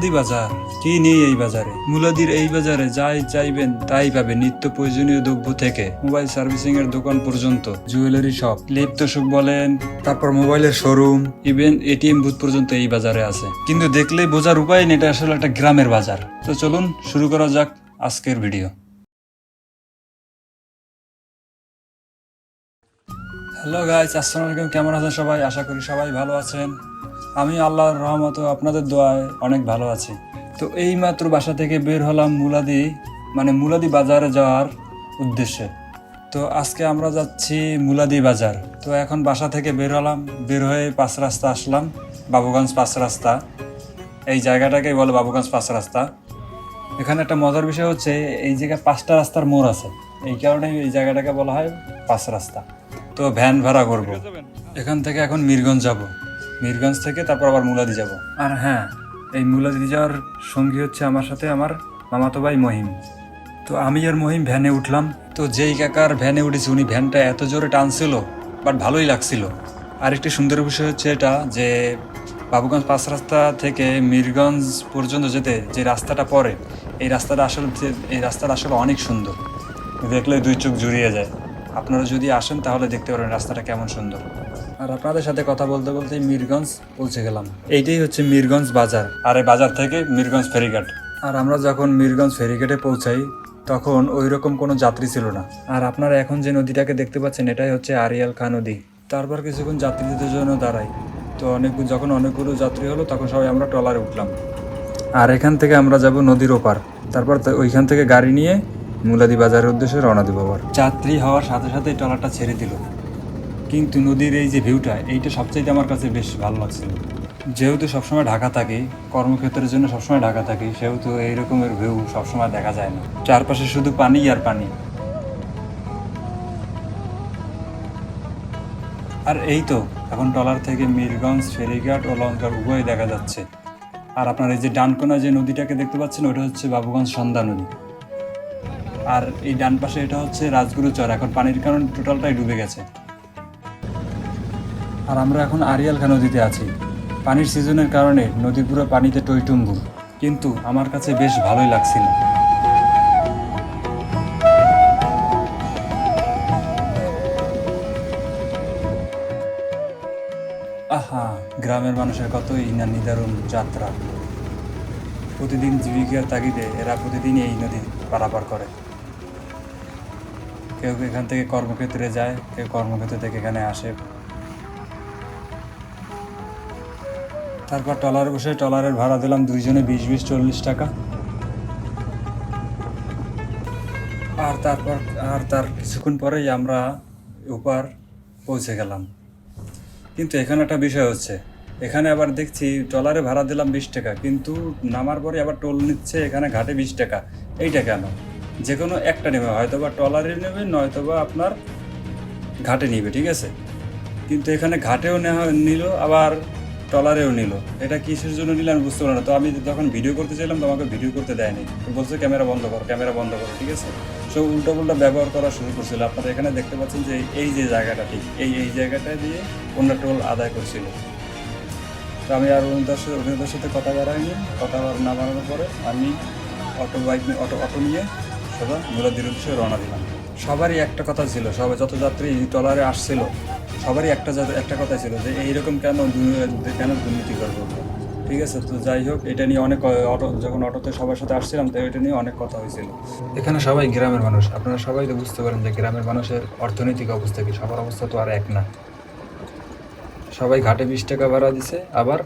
মুলাদি বাজার কি নেই এই বাজারে। মুলাদির এই বাজারে যাই চাইবেন, তাই পাবে নিত্য প্রয়োজনীয় দ্রব্য থেকে, মোবাইল সার্ভিসিং এর দোকান পর্যন্ত, জুয়েলারি শপ। লিপ্ত সুখ বলেন, তারপর মোবাইলের শোরুম, ইভেন এটিএম বুথ পর্যন্ত এই বাজারে আছে। কিন্তু দেখলেই বোঝার উপায় নেই, এটা আসলে একটা গ্রামের বাজার। তো চলুন, শুরু করা যাক আজকের ভিডিও। হ্যালো গাইজ আসসালামু আলাইকুম, কেমন আছেন সবাই? আশা করি সবাই ভালো আছেন। আমি আল্লাহর রহমত আপনাদের দোয়ায় অনেক ভালো আছি। তো এই মাত্র বাসা থেকে বের হলাম মুলাদি মানে মুলাদি বাজারে যাওয়ার উদ্দেশ্যে। তো আজকে আমরা যাচ্ছি মুলাদি বাজার। তো এখন বাসা থেকে বের হলাম, বের হয়ে পাঁচ রাস্তা আসলাম, বাবুগঞ্জ পাঁচ রাস্তা। এই জায়গাটাকেই বলে বাবুগঞ্জ পাঁচ রাস্তা। এখানে একটা মজার বিষয় হচ্ছে, এই জায়গায় পাঁচটা রাস্তার মোড় আছে। এই কারণে এই জায়গাটাকে বলা হয় পাঁচ রাস্তা। তো ভ্যান ভাড়া করব। এখান থেকে এখন মিরগঞ্জ যাব। মিরগঞ্জ থেকে তারপর আবার মুলাদি যাব। আর হ্যাঁ এই মুলাদি যাওয়ার সঙ্গী হচ্ছে আমার সাথে আমার মামাতো ভাই মহিম। তো আমি আর মহিম ভ্যানে উঠলাম। তো যেই কাকার ভ্যানে উঠেছি উনি ভ্যানটা এত জোরে টানছিল বাট ভালোই লাগছিল। আরেকটি সুন্দর বিষয় হচ্ছে এটা যে বাবুগঞ্জ পাঁচ রাস্তা থেকে মিরগঞ্জ পর্যন্ত যেতে যে রাস্তাটা পড়ে এই রাস্তাটা আসলে এই রাস্তাটা আসলে অনেক সুন্দর। দেখলে দুই চোখ জুড়িয়ে যায়। আপনারা যদি আসেন, তাহলে দেখতে পারবেন রাস্তাটা কেমন সুন্দর। আর আপনাদের সাথে কথা বলতে বলতে মিরগঞ্জ পৌঁছে গেলাম। এইটাই হচ্ছে মিরগঞ্জ বাজার, আর এই বাজার থেকে মিরগঞ্জ ফেরিঘাট। আর আমরা যখন মিরগঞ্জ ফেরিঘাটে পৌঁছাই, তখন ওই রকম কোনো যাত্রী ছিল না। আর আপনারা এখন যে নদীটাকে দেখতে পাচ্ছেন, এটাই হচ্ছে আরিয়াল খা নদী। তারপর কিছুক্ষণ যাত্রীদের জন্য দাঁড়াই। তো অনেক, যখন অনেকগুলো যাত্রী হলো, তখন সবাই আমরা ট্রলারে উঠলাম। আর এখান থেকে আমরা যাব নদীর ওপার। তারপর ওইখান থেকে গাড়ি নিয়ে মুলাদি বাজারের উদ্দেশ্যে রওনা দিব আবার। যাত্রী হওয়ার সাথে সাথে ট্রলারটা ছেড়ে দিল। কিন্তু নদীর এই যে ভিউটা, এইটা সবচাইতে আমার কাছে বেশ ভালো লাগছিল। যেহেতু সবসময় ঢাকা থাকি, কর্মক্ষেত্রের জন্য সবসময় ঢাকা থাকি, সেহেতু এই রকমের ভিউ সবসময় দেখা যায় না। চারপাশে শুধু পানি আর পানি। আর এই তো, এখন টলার থেকে মিরগঞ্জ, ফেরিঘাট ও লঙ্কার উভয় দেখা যাচ্ছে। আর আপনার এই যে ডানকোনা যে নদীটাকে দেখতে পাচ্ছেন, ওটা হচ্ছে বাবুগঞ্জ সন্ধ্যা নদী। আর এই ডান পাশে এটা হচ্ছে রাজগুরু চর। এখন পানির কারণে টোটালটাই ডুবে গেছে। আর আমরা এখন আরিয়াল খা নদীতে আছি। পানির সিজনের কারণে নদী পুরো পানিতে টইটুম্বুর। কিন্তু আমার কাছে বেশ ভালোই লাগছিল। আহা, গ্রামের মানুষের কতই না নিদারুণ যাত্রা। প্রতিদিন জীবিকার তাগিদে এরা প্রতিদিন এই নদী পারাপার করে। কেউ এখান থেকে কর্মক্ষেত্রে যায়, কেউ কর্মক্ষেত্র থেকে এখানে আসে। তারপর টলারে বসে টলারের ভাড়া দিলাম দুইজনে বিশ বিশ চল্লিশ টাকা। আর তারপর, আর তার কিছুক্ষণ পরেই আমরা ওপার পৌঁছে গেলাম। কিন্তু এখানে একটা বিষয় হচ্ছে, এখানে আবার দেখছি ট্রলারে ভাড়া দিলাম বিশ টাকা, কিন্তু নামার পরে আবার টোল নিচ্ছে, এখানে ঘাটে বিশ টাকা। এইটা কেন? যে কোনো একটা নেবে হয়তো বা ট্রলারে নেবে নয়তো বা আপনার ঘাটে নিবে, ঠিক আছে? কিন্তু এখানে ঘাটেও নেওয়া নিল, আবার ট্রলারেও নিল। এটা কিসের জন্য নিলে আমি বুঝতে পারলাম না। তো আমি যখন ভিডিও করতে চাইলাম, তো আমাকে ভিডিও করতে দেয়নি। তো বলছে, ক্যামেরা বন্ধ করো, ক্যামেরা বন্ধ করো ঠিক আছে? সব উল্টো পুল্টা ব্যবহার করা শুরু করছিল। আপনারা এখানে দেখতে পাচ্ছেন যে এই যে জায়গাটা, ঠিক এই এই জায়গাটা দিয়ে অন্য টোল আদায় করছিল। তো আমি আর অরুণদার সাথে অরুণদার সাথে কথা বাড়াইনি। কথা না বাড়ানোর পরে আমি অটো বাইক অটো অটো নিয়ে সোজা মুলাদির উদ্দেশ্যে রওনা দিলাম। সবারই একটা কথা ছিল, সবাই যত যাত্রী ট্রলারে আসছিল, সবারই একটা একটা কথা ছিল যে, এইরকম কেন কেন দুর্নীতি করব? ঠিক আছে, তো যাই হোক, এটা নিয়ে অনেক অটো যখন অটোতে সবার সাথে আসছিলাম, তো এটা নিয়ে অনেক কথা হয়েছিল। এখানে সবাই গ্রামের মানুষ। আপনারা সবাই তো বুঝতে পারেন যে, গ্রামের মানুষের অর্থনৈতিক অবস্থা কি? সবার অবস্থা তো আর এক না। সবাই ঘাটে বিশ টাকা ভাড়া দিছে, আবার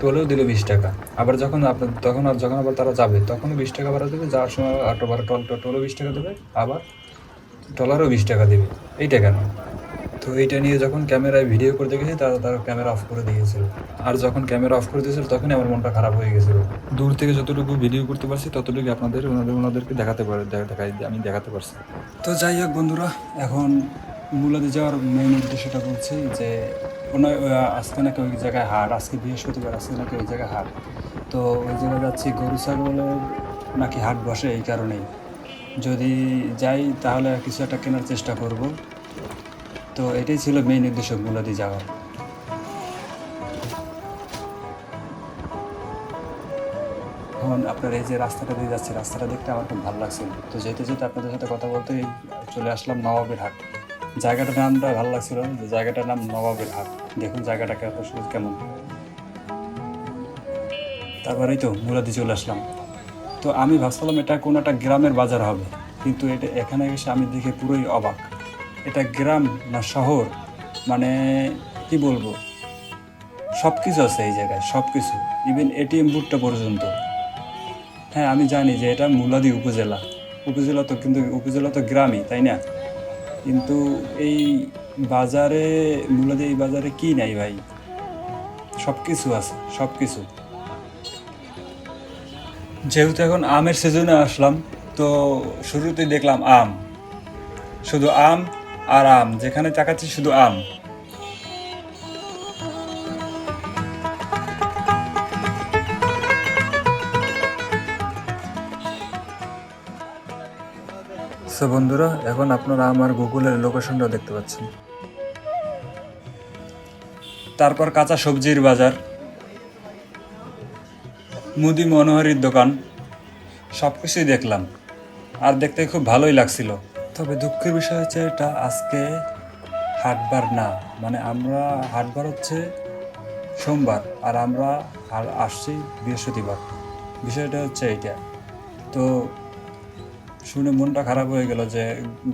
টোলেও দিল বিশ টাকা। আবার যখন আপনার, তখন আর যখন আবার তারা যাবে, তখনও বিশ টাকা ভাড়া দেবে, যাওয়ার সময় অটো ভাড়া, টল, টোলও বিশ টাকা দেবে, আবার টলারও বিশ টাকা দেবে। এইটা কেন? তো এইটা নিয়ে যখন ক্যামেরায় ভিডিও করতে গেছি তারা তারা ক্যামেরা অফ করে দিয়েছিল। আর যখন ক্যামেরা অফ করে দিয়েছিল, তখনই আমার মনটা খারাপ হয়ে গেছিল। দূর থেকে যতটুকু ভিডিও করতে পারছি ততটুকু আপনাদের, ওনাদের, ওনাদেরকে দেখাতে পারে, দেখা- দেখাই, আমি দেখাতে পারছি। তো যাই হোক বন্ধুরা, এখন মূলত যাওয়ার মেইন উদ্দেশ্যটা বলছি যে আজকে নাকি ওই জায়গায় হাট, আজকে বৃহস্পতিবার আজকে নাকি ওই জায়গায় হাট। তো ওই জায়গায় যাচ্ছি, গরু ছাগলের নাকি হাট বসে এই কারণেই। যদি যাই তাহলে কিছু একটা কেনার চেষ্টা করব। তো এটাই ছিল মেইন উদ্দেশ্য মূলাদি যাওয়ার। এখন আপনার এই যে রাস্তাটা দিয়ে যাচ্ছে, রাস্তাটা দেখতে আমার খুব ভালো লাগছিল। তো যেতে যেতে আপনাদের সাথে কথা বলতে চলে আসলাম নবাবের হাট। জায়গাটার নামটা ভালো লাগছিল যে জায়গাটার নাম নবাবের হাট। দেখুন জায়গাটা কত সুন্দর কেমন। তারপরেই তো মুরাদি চলে আসলাম। তো আমি ভাবছিলাম এটা কোনো একটা গ্রামের বাজার হবে, কিন্তু এটা এখানে এসে আমি দেখে পুরোই অবাক। এটা গ্রাম না শহর? মানে কি বলব? সব কিছু আছে এই জায়গায় সব কিছু ইভেন এটিএম বুথটা পর্যন্ত। হ্যাঁ আমি জানি যে এটা মুলাদি উপজেলা। উপজেলা তো কিন্তু, উপজেলা তো গ্রামই, তাই না? কিন্তু এই বাজারে, মূলত এই বাজারে কি নাই ভাই? সব কিছু আছে সব কিছু যেহেতু এখন আমের সিজনে আসলাম, তো শুরুতেই দেখলাম আম। শুধু আম আর আম, যেখানে তাকাচ্ছি শুধু আম। সো বন্ধুরা, এখন আপনারা আমার গুগলের লোকেশনটা দেখতে পাচ্ছেন। তারপর কাঁচা সবজির বাজার, মুদি মনোহরির দোকান সব কিছুই দেখলাম। আর দেখতে খুব ভালোই লাগছিল। তবে দুঃখের বিষয় হচ্ছে এটা আজকে হাটবার না মানে আমরা হাটবার হচ্ছে সোমবার, আর আমরা আর আসছি বৃহস্পতিবার। বিষয়টা হচ্ছে এইটা। তো শুনে মনটা খারাপ হয়ে গেল যে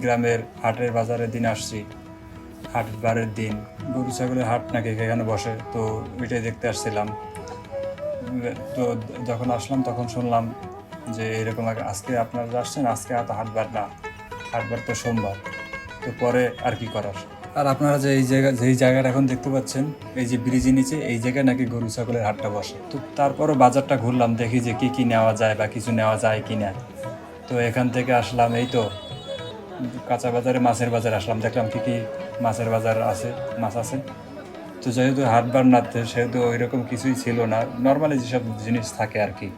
গ্রামের হাটের বাজারের দিন আসছি। হাটবারের দিন। গরু, ছাগলের হাট নাকি এখানে বসে, তো ওইটাই দেখতে আসছিলাম। তো যখন আসলাম তখন শুনলাম যে এরকম আজকে আপনারা আসছেন, আজকে এত হাটবার না। হাটবার তো সোমবার। তো পরে আর কি করার? আর আপনারা যে এই জায়গা যেই জায়গাটা এখন দেখতে পাচ্ছেন, এই যে ব্রিজের নিচে, এই জায়গায় নাকি গরু, ছাগলের হাটটা বসে। তো তারপরও বাজারটা ঘুরলাম, দেখি যে কি কি নেওয়া যায় বা কিছু নেওয়া যায় কি না তো এখান থেকে আসলাম, এই তো কাঁচা বাজারে মাছের বাজার আসলাম, দেখলাম কি কি মাছের বাজার আছে, মাছ আছে। তো যেহেতু হাটবার না সেহেতু ওই রকম কিছুই ছিল না। নর্মালি যেসব জিনিস থাকে আর কি,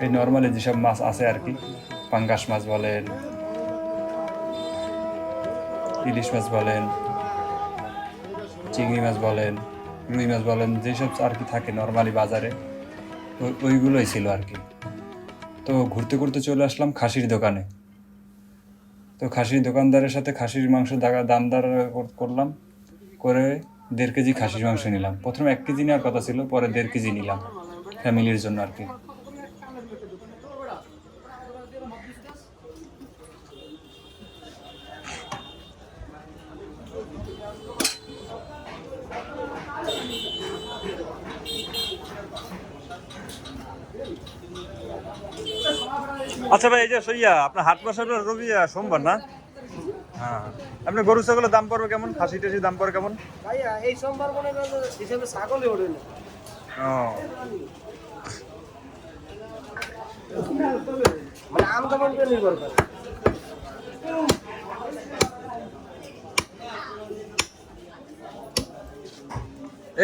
এই নর্মালি যেসব মাছ আছে আর কি, পাঙ্গাস মাছ বলেন, ইলিশ মাছ বলেন, চিংড়ি মাছ বলেন, রুই মাছ বলেন, যেসব আর কি থাকে নর্মালি বাজারে, ওই- ওইগুলোই ছিল আর কি। তো ঘুরতে ঘুরতে চলে আসলাম খাসির দোকানে। তো খাসির দোকানদারের সাথে খাসির মাংস দাগা দাম করলাম, করে দেড় কেজি খাসির মাংস নিলাম। প্রথমে এক কেজি নেওয়ার কথা ছিল, পরে দেড় কেজি নিলাম, ফ্যামিলির জন্য আর কি। আচ্ছা ভাই এই যে সইয়া আপনার হাট বসার রবি সোমবার না? হ্যাঁ। আপনি গরু ছাগলের দাম পড়বে কেমন? খাসি টাসির দাম পড়বে কেমন? ভাইয়া এই সোমবার মনে হিসেবে ছাগলই ওঠে না। মানে আমদামান নির্ভর করে।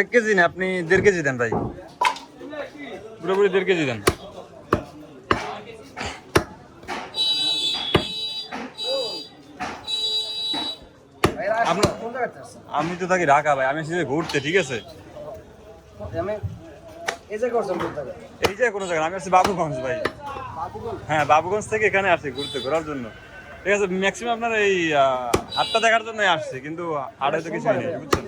এক কেজি না আপনি দেড় কেজি দেন ভাই। পুরোপুরি দেড় কেজি দেন। আমি তো থাকি ঢাকা ভাই আমি এসেছি ঘুরতে ঠিক আছে? এই যে কোনো জায়গা আমি আসছি বাবুগঞ্জ ভাই। হ্যাঁ বাবুগঞ্জ থেকে এখানে আসছি ঘুরতে ঘোরার জন্য। ঠিক আছে ম্যাক্সিমাম আপনার এই হাটটা দেখার জন্যই আসছি কিন্তু হাটে তো কিছুই নেই বুঝছেন?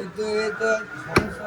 এই তো এই তো সমস্যা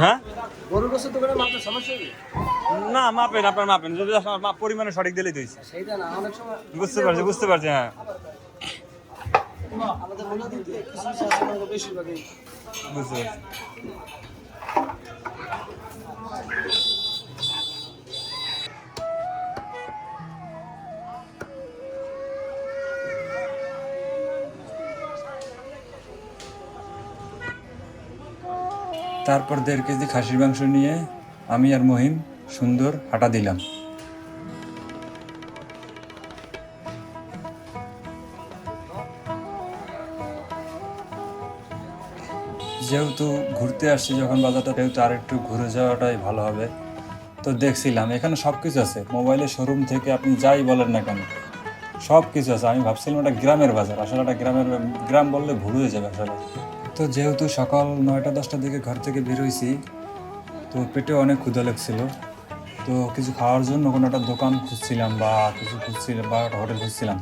হ্যাঁ? না মাপেন আপনার মাপেন যদি পরিমাণে সঠিক দিলেই দিয়েছে সময় বুঝতে পারছি বুঝতে পারছি হ্যাঁ। বুঝতে মনে তারপর দেড় কেজি খাসির মাংস নিয়ে আমি আর মহিম সুন্দর হাঁটা দিলাম। যেহেতু ঘুরতে আসছি যখন বাজারটা যেহেতু আর একটু ঘুরে যাওয়াটাই ভালো হবে। তো দেখছিলাম, এখানে সব কিছু আছে। মোবাইলের শোরুম থেকে আপনি যাই বলেন না কেন সব কিছু আছে। আমি ভাবছিলাম এটা গ্রামের বাজার। আসলে এটা গ্রামের, গ্রাম বললে ভুল হয়ে যাবে আসলে। তো যেহেতু সকাল নয়টা দশটার দিকে ঘর থেকে বের হয়েছি তো পেটে অনেক ক্ষুধা লাগছিল তো কিছু খাওয়ার জন্য কোনো একটা দোকান খুঁজছিলাম বা কিছু খুঁজছিলাম বা একটা হোটেল খুঁজছিলাম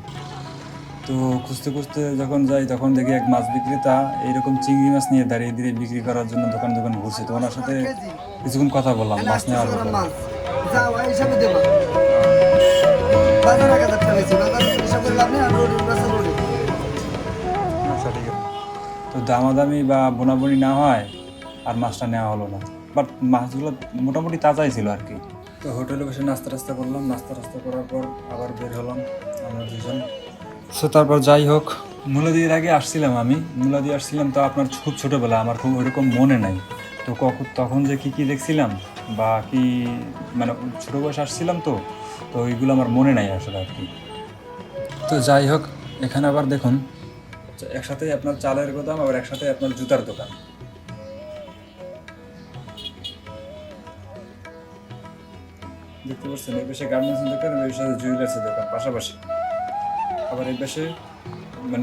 তো খুঁজতে খুঁজতে যখন যাই তখন দেখি এক মাছ বিক্রেতা এইরকম চিংড়ি মাছ নিয়ে দাঁড়িয়ে দাঁড়িয়ে বিক্রি করার জন্য দোকান দোকান ঘুরছে তো ওনার সাথে কিছুক্ষণ কথা বললাম মাছ নেওয়ার ব্যাপারে দামাদামি বা বোনাবনি না হয় আর মাছটা নেওয়া হলো না। বাট মাছগুলো মোটামুটি তাজাই ছিল আর কি। তো হোটেলে বসে নাস্তা টাস্তা করলাম। নাস্তা টাস্তা করার পর আবার বের হলাম আমরা দুজন সো তারপর যাই হোক মূলাদির আগে আসছিলাম আমি। মূলাদি আসছিলাম তো আপনার খুব ছোটোবেলা আমার খুব ওইরকম মনে নাই। তো কখন তখন যে কি কি দেখছিলাম বা কি মানে ছোটো বয়সে আসছিলাম তো তো ওইগুলো আমার মনে নাই আসলে আর কি। তো যাই হোক এখানে আবার দেখুন একসাথে আপনার চালের গোদাম আবার একসাথে আপনার জুতার দোকান। দেখতে পাচ্ছেন, এই পাশে গার্মেন্টসের দোকান, এই পাশে জুয়েলার্সের দোকান, পাশাপাশি। আবার এই পাশে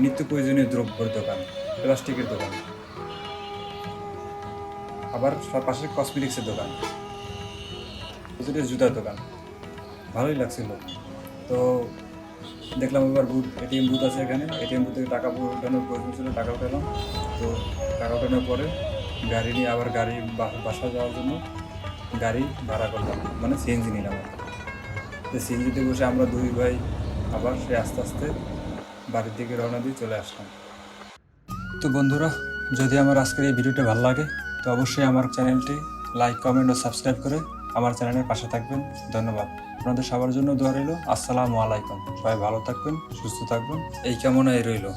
নিত্য প্রয়োজনীয় দ্রব্যের দোকান, প্লাস্টিকের দোকান। আবার পাশে কসমেটিক্সের দোকান। জুতার দোকান। ভালোই লাগছিল। তো দেখলাম এবার বুথ এটিএম বুথ আছে এখানে। এটিএম বুথ থেকে টাকা উঠানোর প্রয়োজন ছিল, টাকা উঠালাম। তো টাকা উঠানোর পরে গাড়ি নিয়ে আবার গাড়ি বাসা যাওয়ার জন্য গাড়ি ভাড়া করলাম মানে সিএনজি নিলাম। তো সিএনজিতে বসে আমরা দুই ভাই আবার সে আস্তে আস্তে বাড়ির দিকে রওনা দিয়ে চলে আসলাম। তো বন্ধুরা, যদি আমার আজকের এই ভিডিওটা ভালো লাগে, তো অবশ্যই আমার চ্যানেলটি লাইক, কমেন্ট ও সাবস্ক্রাইব করে আমার চ্যানেলের পাশে থাকবেন। ধন্যবাদ। আপনাদের সবার জন্য দোয়া রইল। আসসালামু আলাইকুম। সবাই ভালো থাকবেন, সুস্থ থাকবেন। এই কামনাই রইল।